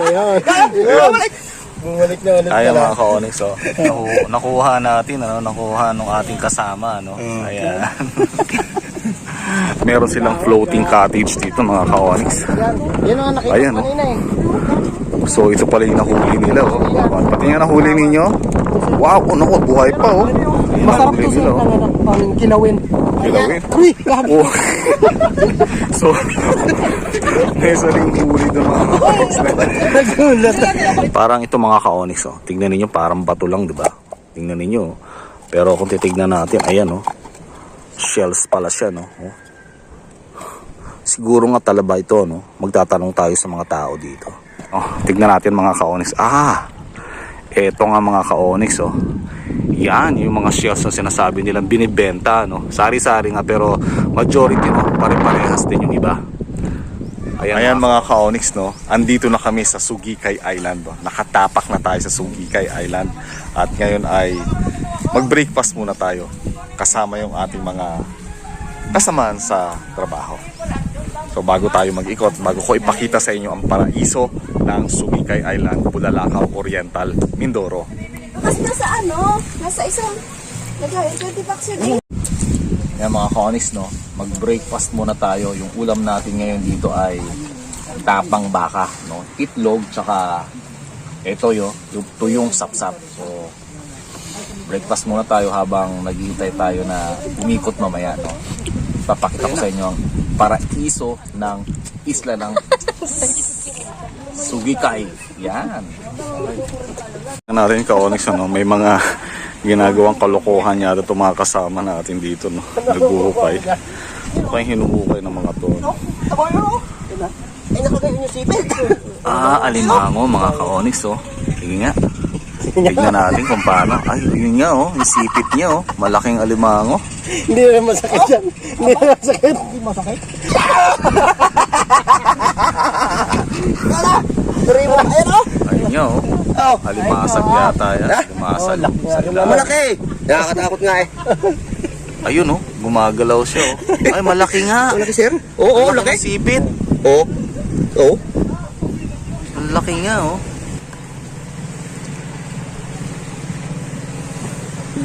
na yan. Bumalik na ulit Ayan mga ka-onyx, oh. Naku, nakuha natin, ano, nakuha nung ating kasama, ano. Mm. Ayan. Meron silang floating cottage dito mga ka-onyx. Yan. Ang nakita Ayan, oh. kanina eh. So ito pala yung nahuli nila, oh. Pati nga nahuli ninyo. Wow, oh, naku, buhay pa, oh. Yung Masarap nahuli to nila, sir. oh. Pang kilawin. Kilawin. Uy, gabi. Oh. so, may isa ring huli doon mga ka-onyx na. Nagulat. Parang ito mga ka-onyx, oh. Tingnan ninyo, parang bato lang, di ba? Tingnan ninyo. oh. Pero kung titignan natin, ayan, oh. Shells pala siya, no? Oh. Siguro nga talaba ito, no? Magtatanong tayo sa mga tao dito. Oh, tignan natin mga ka-onyx. Ah! Eto nga mga ka-onyx, oh. Yan, yung mga shells na sinasabi nilang binibenta, no? Sari-sari nga, pero majority, no? Pare-parehas din yung iba. Ayan, Ayan mga ka-onyx, no? Andito na kami sa Sugikay Island. No? Nakatapak na tayo sa Sugikay Island. At ngayon ay mag-breakfast muna tayo. Kasama yung ating mga kasamaan sa trabaho. So bago tayo mag-ikot, bago ko ipakita sa inyo ang paraiso ng Sugikay Island, Bulalakaw Oriental, Mindoro. Kasi nasa ano, nasa isang, nag-20 bucks a day. Yan mga konis, no? Mag-breakfast muna tayo. Yung ulam natin ngayon dito ay tapang baka, no? Itlog, tsaka ito yo, yung tuyong sapsap. So, breakfast muna tayo habang naghihintay tayo na umikot mamaya, no? Papakita ko sa inyo ang paraiso ng isla ng Sugikay. Yan. Narin ka, Onyx, ano? May mga ginagawang kalokohan yata itong mga kasama natin dito, no? Naghuhukay. Mukhang hinuhukay ng mga to. no? Ay, nakagayon yung sipit. Ah, alimango, mga ka-onyx, oh. Sige nga. Tignan natin kung paano. Ay, yun nga, oh. Yung sipit niya, oh. Malaking alimango. Hindi na masakit yan. Hindi na masakit. Hindi masakit. Mo. Ayun oh. Ayun nga, oh. Oh. Alimasag yata yan. Alimasag. Oh. Malaki. Nakakatakot nga eh. Ayun, oh. Gumagalaw siya, oh. Ay, malaki nga. Malaki sir? Oo, oo, Malaki laki. sipit. Oo. Oo. Laki nga, oh.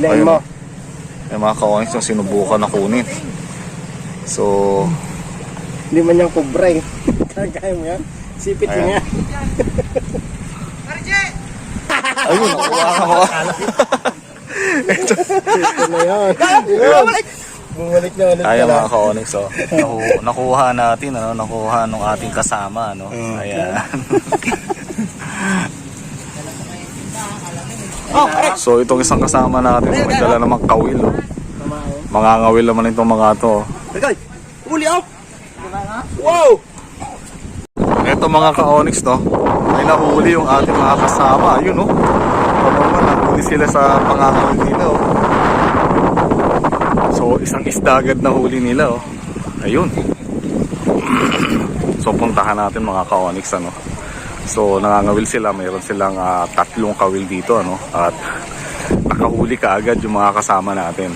Ayun. mo. May mga ka-onyx yung sinubukan na kunin. So, Hindi man yung kubra eh. Kagaya mo yan. Sipit Ayan. yun yan. ayun, nakuha ka mo. Ito na yan. Bumalik. Na ulit Kaya pala. mga ka-onyx, oh. Naku, nakuha natin, ano, nakuha nung ating kasama, ano. Mm. Ayan. so itong isang kasama natin, may dala namang kawil, oh. Mga ngawil naman itong mga to. oh. Tagay. Uli oh. Wow. Ito mga ka-onyx, no. May nahuli yung ating mga kasama. Ayun, oh. Pamama, nahuli sila sa pangangawil nila, oh. So, isang isda agad na huli nila, oh. Ayun. so, puntahan natin mga ka-onyx, ano. So, nangangawil sila. Mayroon silang ah, tatlong kawil dito, ano. At nakahuli ka agad yung mga kasama natin.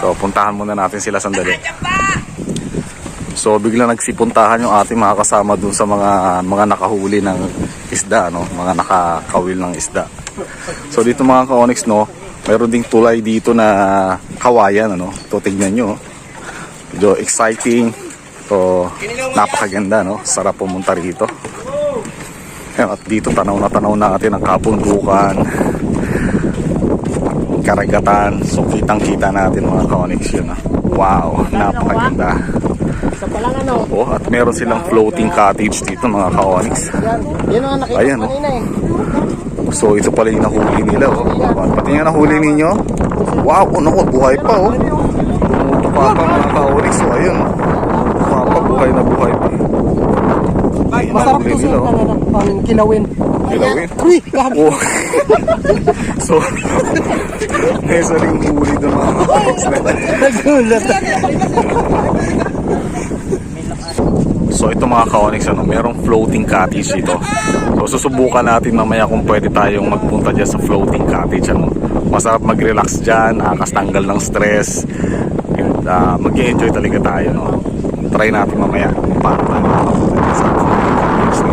So, puntahan muna natin sila sandali. So bigla nagsipuntahan yung ating mga kasama dun sa mga mga nakahuli ng isda no, mga nakakawil ng isda. So dito mga ka-onyx no, mayroon ding tulay dito na kawayan ano. To tignan nyo. Medyo exciting. To napakaganda no. Sarap pumunta rito. Ayan, at dito tanaw na tanaw natin ang kabundukan karagatan so kitang kita natin mga ka-onyx yun ah. wow napakaganda. Oh, at meron silang floating cottage dito mga nakita Ayan, oh. eh. So ito pala yung nahuli nila. Oh. Pati nga nahuli ninyo. Wow, oh, naku, buhay pa oh. Tumutupa pa mga ka-onyx. So ayun. Tumutupa pa, buhay na buhay pa. Masarap to sir. Ano, kilawin. Kilawin. Uy, gabi. Oh. so, may isa ring huli doon mga ka-onyx na. Nagulat. So ito mga ka-onyx, ano, merong floating cottage dito. So susubukan natin mamaya kung pwede tayong magpunta dyan sa floating cottage. Ano. Masarap mag-relax dyan, nakakastanggal ng stress. And uh, mag-enjoy talaga tayo. No? Try natin mamaya paano tayo sa cottage na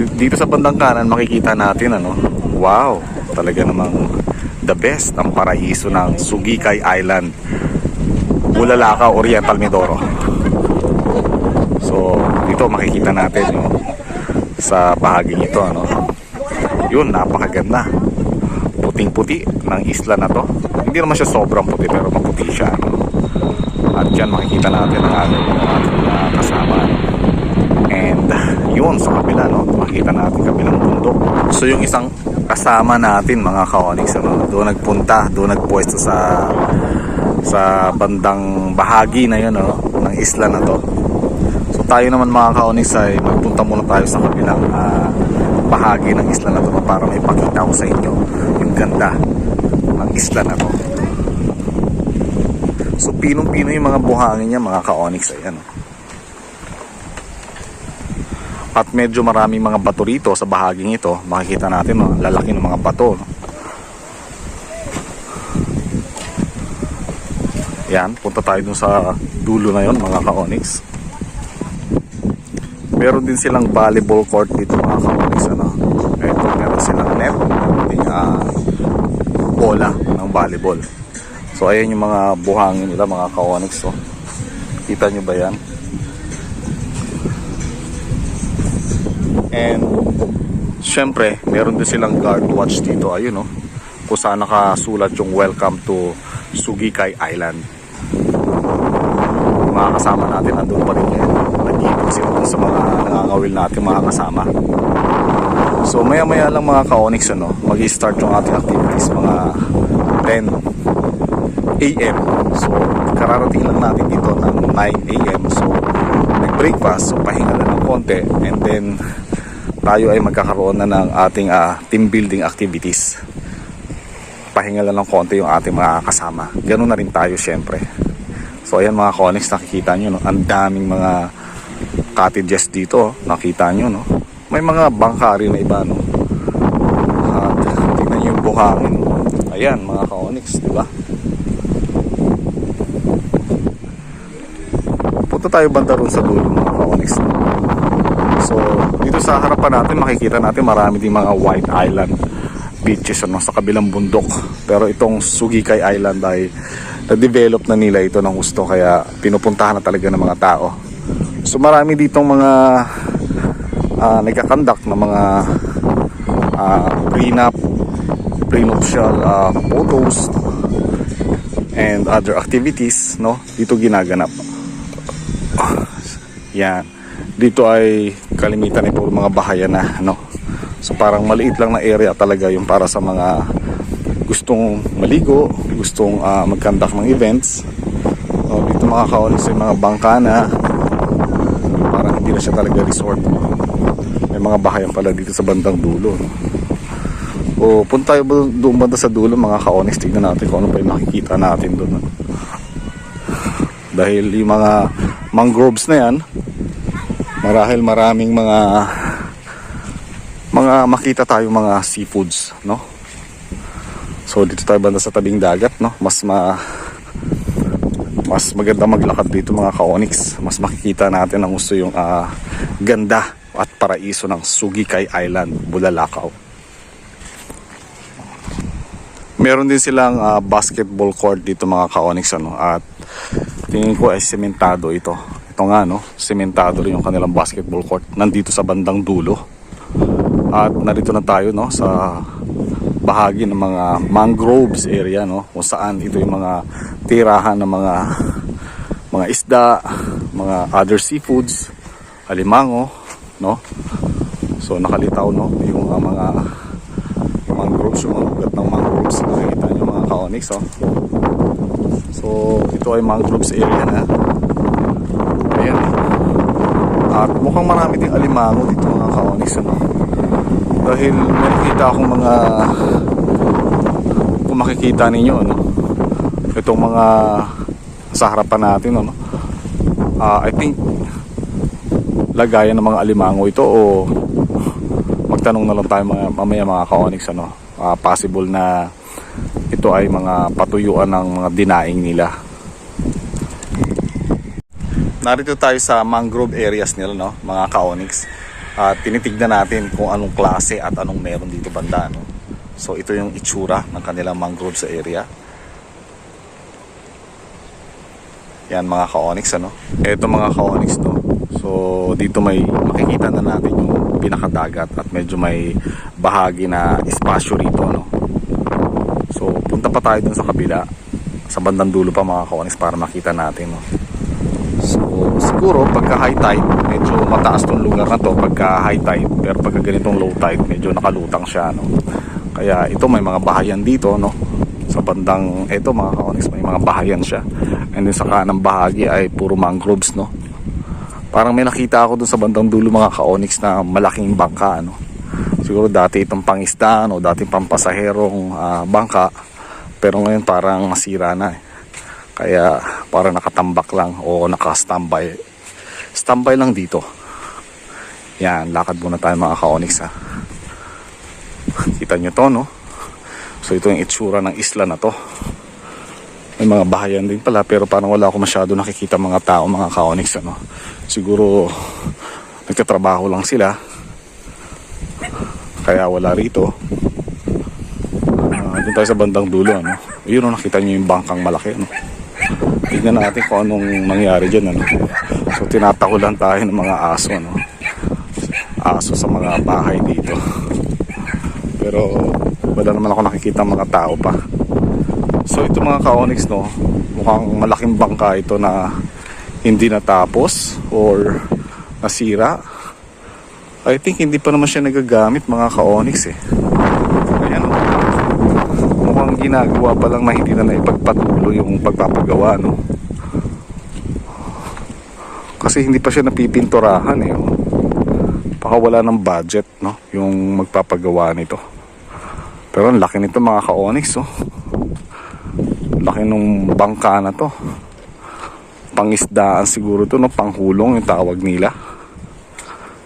yun. dito sa bandang kanan makikita natin ano, wow, talaga namang the best ang paraiso ng Sugikay Island, Bulalakaw, Oriental Mindoro. So, dito makikita natin no, sa bahaging ito ano. Yun, napakaganda. Puting-puti ng isla na to. Hindi naman siya sobrang puti pero maputi siya. Ano. At dyan makikita natin ang ating mga kasama. And yun sa kabila no, makita natin kabilang bundok. So yung isang kasama natin mga ka-onyx ano, doon nagpunta, doon nagpwesto sa sa bandang bahagi na yun no, ng isla na to. So tayo naman mga ka-onyx ay magpunta muna tayo sa kabilang ah, bahagi ng isla na to para may pakita ko sa inyo yung ganda ng isla na to. So pinong-pino yung mga buhangin niya mga ka-onyx ayan. At medyo maraming mga bato rito sa bahaging ito. Makikita natin no, lalaki ng mga bato. Yan, punta tayo dun sa dulo na yon mga ka-onyx. Meron din silang volleyball court dito mga ka-onyx. Ano? Ito, meron silang net. Yung uh, bola ng volleyball. So ayan yung mga buhangin nila mga ka-onyx. So, kita nyo ba yan? And syempre, meron din silang guard watch dito. Ayun no. Kung saan nakasulat yung welcome to Sugikay Island. Mga kasama natin nandun pa rin ngayon. Nag-iipon sila sa mga nangangawil natin mga kasama. So maya maya lang mga ka-onyx ano, mag-start yung ating activities mga 10 a.m. So kararating lang natin dito ng 9 a.m. So nag-breakfast, so pahinga lang ng konti and then tayo ay magkakaroon na ng ating ah, team building activities. Pahinga lang ng konti yung ating mga kasama. Ganun na rin tayo syempre. So ayan mga Connex, nakikita nyo, no? ang daming mga cottages dito, nakita nyo, no? May mga bangka rin na iba, no? At tingnan nyo yung buhangin. Ayan mga Connex, di ba? Punta tayo banda ron sa dulo mga Connex. So, dito sa harapan natin, makikita natin marami din mga white island beaches ano, sa kabilang bundok. Pero itong Sugikay Island ay na-develop na nila ito ng gusto kaya pinupuntahan na talaga ng mga tao. So marami ditong mga uh, nagkakandak na mga uh, prenup, prenuptial uh, photos and other activities no dito ginaganap. Yan. Dito ay kalimitan ay puro mga bahayan na, no? So parang maliit lang na area talaga yung para sa mga gustong maligo, gustong uh, mag-conduct ng events. No, dito mga kaulis ay mga bangka na parang hindi na siya talaga resort. May mga bahayan pala dito sa bandang dulo. No? O punta tayo doon banda sa dulo mga kaonis, tignan natin kung ano pa yung makikita natin doon. no? Dahil yung mga mangroves na yan, marahil maraming mga mga makita tayo mga seafoods, no? So dito tayo banda sa tabing dagat, no? Mas ma mas maganda maglakad dito mga ka-onyx. Mas makikita natin ang gusto yung ah, ganda at paraiso ng Sugikay Island, Bulalakaw. Meron din silang ah, basketball court dito mga ka-onyx ano at tingin ko ay sementado ito. Ito nga no, sementado rin yung kanilang basketball court nandito sa bandang dulo. At narito na tayo no sa bahagi ng mga mangroves area no kung saan ito yung mga tirahan ng mga mga isda, mga other seafoods, alimango, no? So nakalitaw no yung uh, mga mangroves, yung mga ugat ng mangroves nakikita nyo mga ka-onyx oh. So ito ay mangroves area na. Ayan. At mukhang marami ding alimango dito mga ka-onyx ano. Dahil may nakita akong mga kung makikita ninyo ano, itong mga sa harapan natin ano. Ah, I think lagayan ng mga alimango ito o magtanong na lang tayo mga, mamaya mga ka-onyx ano. Ah, possible na ito ay mga patuyuan ng mga dinaing nila. Narito tayo sa mangrove areas nila no, mga ka-onyx. At tinitignan natin kung anong klase at anong meron dito banda. No? So ito yung itsura ng kanilang mangrove sa area. Yan mga ka-onyx ano. Ito mga ka-onyx no. So dito may makikita na natin yung pinakadagat at medyo may bahagi na espasyo rito no. So punta pa tayo dun sa kabila sa bandang dulo pa mga ka-onyx para makita natin no. So siguro pagka high tide medyo mataas tong lugar na to pagka high tide. Pero pagka ganitong low tide medyo nakalutang siya no. Kaya ito may mga bahayan dito no? Sa bandang eto mga ka-onyx may mga bahayan siya. And then sa kanang bahagi ay puro mangroves no? Parang may nakita ako dun sa bandang dulo mga ka-onyx na malaking bangka ano siguro dati itong pangisdaan o dating pampasaherong ah, bangka. Pero ngayon parang nasira na eh. kaya parang nakatambak lang o naka-standby standby lang dito yan lakad muna tayo mga ka-onyx ha kita nyo to no So ito yung itsura ng isla na to. May mga bahayan din pala pero parang wala ako masyado nakikita mga tao, mga ka-onyx ano. Siguro nagtatrabaho lang sila. Kaya wala rito. Uh, doon tayo sa bandang dulo ano. Yun oh, nakita niyo yung bangkang malaki ano. Tignan natin kung anong nangyari dyan ano. So tinatakulan tayo ng mga aso ano. Aso sa mga bahay dito. Pero wala naman ako nakikita mga tao pa. So ito mga ka-onyx no, mukhang malaking bangka ito na hindi natapos or nasira. I think hindi pa naman siya nagagamit mga ka-onyx eh. Ayan o. Ginagawa pa lang na hindi na naipagpatuloy yung pagpapagawa no. Kasi hindi pa siya napipinturahan eh. Oh. Baka wala ng budget no, yung magpapagawa nito. Pero ang laki nito mga ka-onyx oh. Laki nung bangka na to. Pangisdaan siguro to no, panghulong yung tawag nila.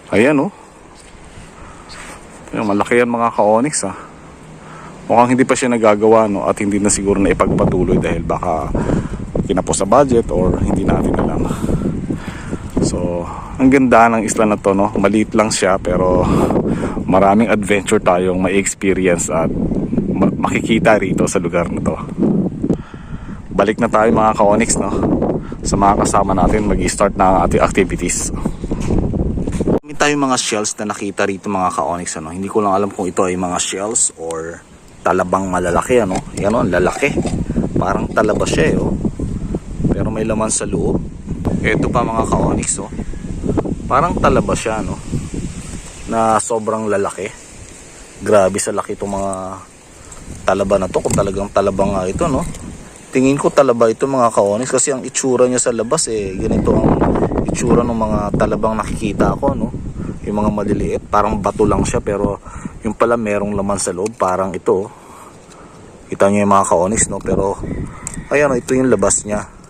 Ayan oh. Ayan, malaki yan mga ka-onyx ah. Mukhang hindi pa siya nagagawa no at hindi na siguro na ipagpatuloy dahil baka kinapos sa budget or hindi natin alam. So, ang ganda ng isla na to no. Maliit lang siya pero maraming adventure tayong ma-experience at ma- makikita rito sa lugar na to. Balik na tayo mga ka-onyx no. Sa mga kasama natin mag-start na ating activities. Tayong mga shells na nakita rito mga ka-onyx ano. Hindi ko lang alam kung ito ay mga shells or talabang malalaki ano. Yan oh, ang lalaki. Parang talaba siya eh, oh. Pero may laman sa loob. Ito pa mga ka-onyx oh. Parang talaba siya no. Na sobrang lalaki. Grabe sa laki itong mga talaba na to. Kung talagang talaba nga ito no. Tingin ko talaba ito mga ka-onyx kasi ang itsura niya sa labas eh. Ganito ang itsura ng mga talabang nakikita ko no. Yung mga maliliit. Parang bato lang siya pero yung pala merong laman sa loob. Parang ito oh. Kita niyo yung mga ka-onyx no. Pero ayan oh, ito yung labas niya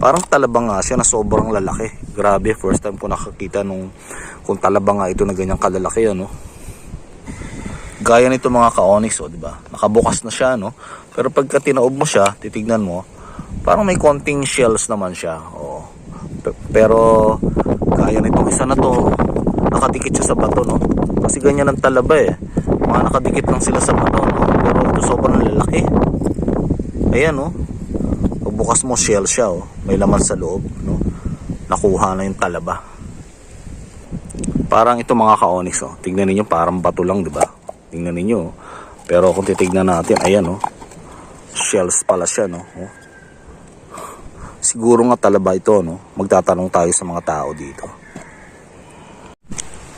parang talabang nga siya na sobrang lalaki. Grabe, first time ko nakakita nung kung talabang nga ito na ganyang kalalaki ano. Gaya nito mga ka-onyx oh, di ba? Nakabukas na siya no. Pero pagka tinaob mo siya, titignan mo, parang may konting shells naman siya. Oh. Pero gaya nitong isa na to, nakadikit siya sa bato no. Kasi ganyan ang talaba eh. Mga nakadikit lang sila sa bato no. Pero ito sobrang lalaki. Ayan no. Pagbukas mo shell siya oh. May laman sa loob no. Nakuha na yung talaba. Parang ito mga ka-onyx oh. Tingnan niyo parang bato lang 'di ba? Tingnan niyo. Pero kung titignan natin, ayan oh. Shells pala siya no. Oh. Siguro nga talaba ito no. Magtatanong tayo sa mga tao dito.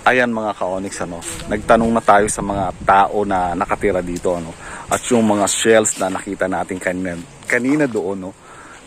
Ayan mga ka-onyx ano. Nagtanong na tayo sa mga tao na nakatira dito ano. At yung mga shells na nakita natin kanina, kanina doon no.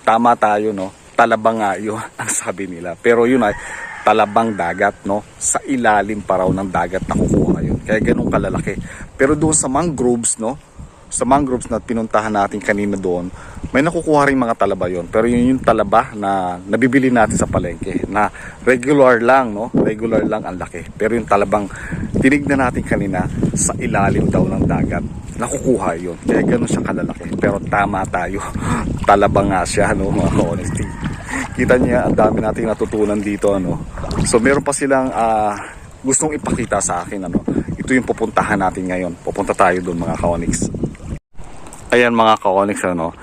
Tama tayo no. Talabang nga yun ang sabi nila. Pero yun ay talabang dagat no. Sa ilalim pa raw ng dagat nakukuha yun. Kaya ganun kalalaki. Pero doon sa mangroves no. Sa mangroves na pinuntahan natin kanina doon, may nakukuha rin mga talaba yon pero yun yung talaba na nabibili natin sa palengke na regular lang no? Regular lang ang laki. Pero yung talabang tinignan natin kanina sa ilalim daw ng dagat nakukuha yun. Kaya ganun siya kalalaki. Pero tama tayo. Talaba nga siya no? Mga honesty. Kita niya ang dami nating natutunan dito ano so meron pa silang ah, gustong ipakita sa akin ano. Ito yung pupuntahan natin ngayon. Pupunta tayo doon mga ka-onyx. Ayan mga ka-onyx ano.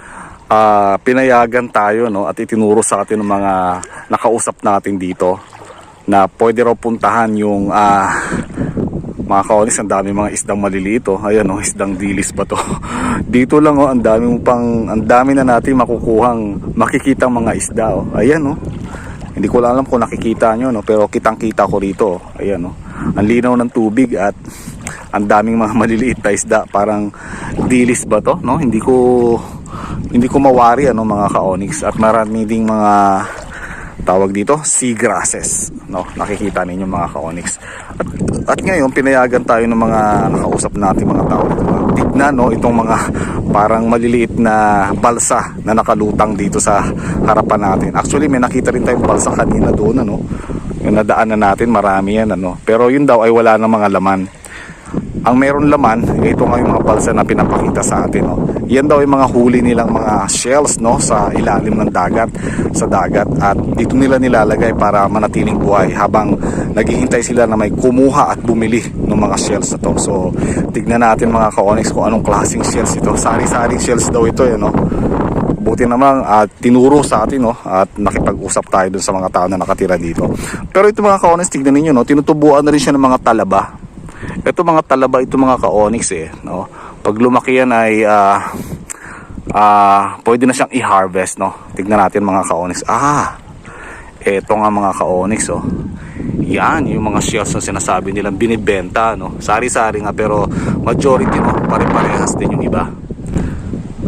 Ah, pinayagan tayo no at itinuro sa atin ng mga nakausap natin dito na pwede raw puntahan yung ah, mga kaonis, ang dami mga isdang maliliit oh. Ayan oh, isdang dilis ba to? Dito lang oh, ang dami mo pang ang dami na natin makukuhang makikita mga isda oh. Ayan oh. Hindi ko lang alam kung nakikita nyo no, pero kitang-kita ko rito. oh. Ayan oh. Ang linaw ng tubig at ang daming mga maliliit na isda, parang dilis ba to, no? Hindi ko hindi ko mawari ano mga ka-onyx. At marami ding mga tawag dito seagrasses no? Nakikita ninyo mga ka-onyx. At, at ngayon pinayagan tayo ng mga nakausap natin mga tao. Tignan no? Itong mga parang maliliit na balsa na nakalutang dito sa harapan natin. Actually may nakita rin tayong balsa kanina doon ano? Yung nadaanan natin marami yan ano? Pero yun daw ay wala ng mga laman ang meron laman, ito nga yung mga balsa na pinapakita sa atin. No? Yan daw yung mga huli nilang mga shells no, sa ilalim ng dagat, sa dagat. At dito nila nilalagay para manatiling buhay habang naghihintay sila na may kumuha at bumili ng mga shells na to. So, tignan natin mga ka-onyx kung anong klaseng shells ito. Sari-saring shells daw ito. Yan, no? buti naman at tinuro sa atin no at nakipag-usap tayo dun sa mga tao na nakatira dito. Pero ito mga ka-onyx, tignan ninyo no, tinutubuan na rin siya ng mga talaba. Ito mga talaba, ito mga ka-onyx eh, no. Pag lumaki yan ay ah ah, pwede na siyang i-harvest no. Tignan natin mga ka-onyx. Ah. Ito nga mga ka-onyx oh. Yan, yung mga shells na sinasabi nilang binibenta no. Sari-sari nga pero majority no, pare-parehas din yung iba.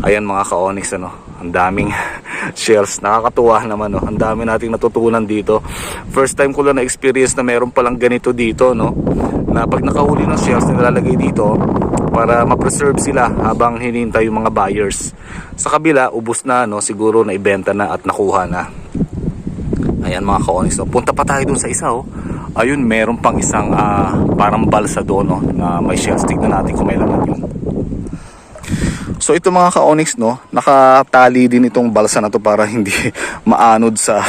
Ayan mga ka-onyx ano, ang daming shells. Nakakatuwa naman no. Ang dami nating natutunan dito. First time ko lang na-experience na meron palang ganito dito no. Na pag nakahuli ng shells nilalagay dito para ma-preserve sila habang hinihintay yung mga buyers. Sa kabila, ubos na no, siguro na ibenta na at nakuha na. Ayan mga ka-onyx no. Punta pa tayo dun sa isa oh. Ayun, meron pang isang ah, parang balsa doon no, na may shells. Tignan natin kung may laman yun. So ito mga ka-onyx no, nakatali din itong balsa na to para hindi maanod sa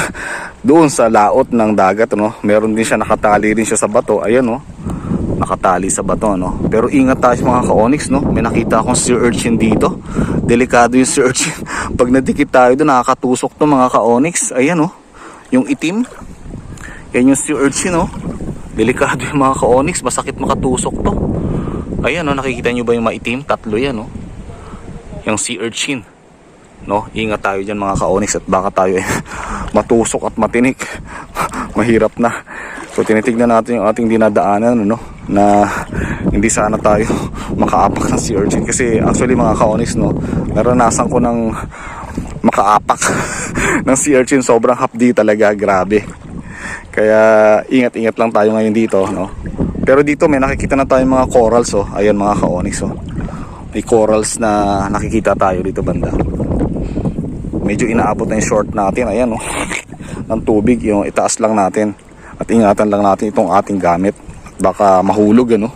doon sa laot ng dagat no. Meron din siya nakatali din siya sa bato. Ayan no. Nakatali sa bato no. Pero ingat tayo mga ka-onyx no. May nakita akong sea urchin dito. Delikado yung sea urchin. Pag nadikit tayo doon nakakatusok to mga ka-onyx. Ayan no. Yung itim. Yan yung sea urchin no. Delikado yung mga ka-onyx. Masakit makatusok to. Ayan no, nakikita nyo ba yung maitim? Tatlo yan no yung sea urchin. No, ingat tayo diyan mga ka-onyx at baka tayo eh, matusok at matinik. Mahirap na. So tinitignan natin yung ating dinadaanan no na hindi sana tayo makaapak ng sea urchin kasi actually mga ka-onyx no, naranasan ko ng makaapak ng sea urchin sobrang hapdi talaga, grabe. Kaya ingat-ingat lang tayo ngayon dito no. Pero dito may nakikita na tayong mga corals oh. Ayan mga ka-onyx oh may corals na nakikita tayo dito banda. Medyo inaabot na yung short natin. Ayan oh. Ng tubig yung itaas lang natin. At ingatan lang natin itong ating gamit. Baka mahulog ano?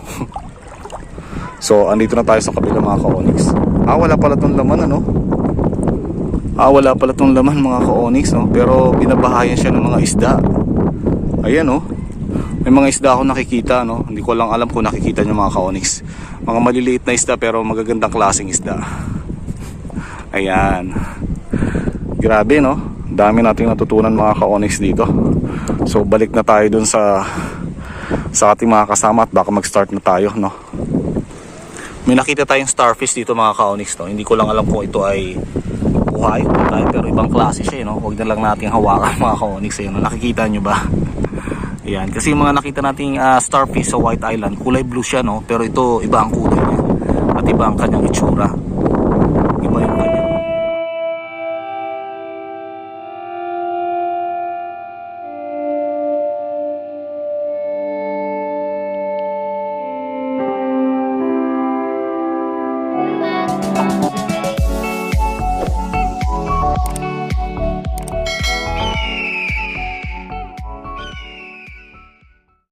So andito na tayo sa kabila mga ka-onyx. Ah wala pala tong laman ano? Ah wala pala tong laman mga ka-onyx no? pero binabahayan siya ng mga isda. Ayan oh may mga isda ako nakikita no? Hindi ko lang alam kung nakikita nyo mga ka-onyx. Mga maliliit na isda pero magagandang klaseng isda. Ayan. Grabe no? Dami nating natutunan mga ka-onyx dito. So balik na tayo dun sa sa ating mga kasama at baka mag start na tayo no? May nakita tayong starfish dito mga ka-onyx no? Hindi ko lang alam kung ito ay buhay o patay pero ibang klase siya eh, no? Huwag na lang nating hawakan mga ka-onyx ayun, no? nakikita nyo ba Ayan, kasi yung mga nakita nating ah, starfish sa White Island, kulay blue siya no, pero ito iba ang kulay niya. At iba ang kanyang itsura.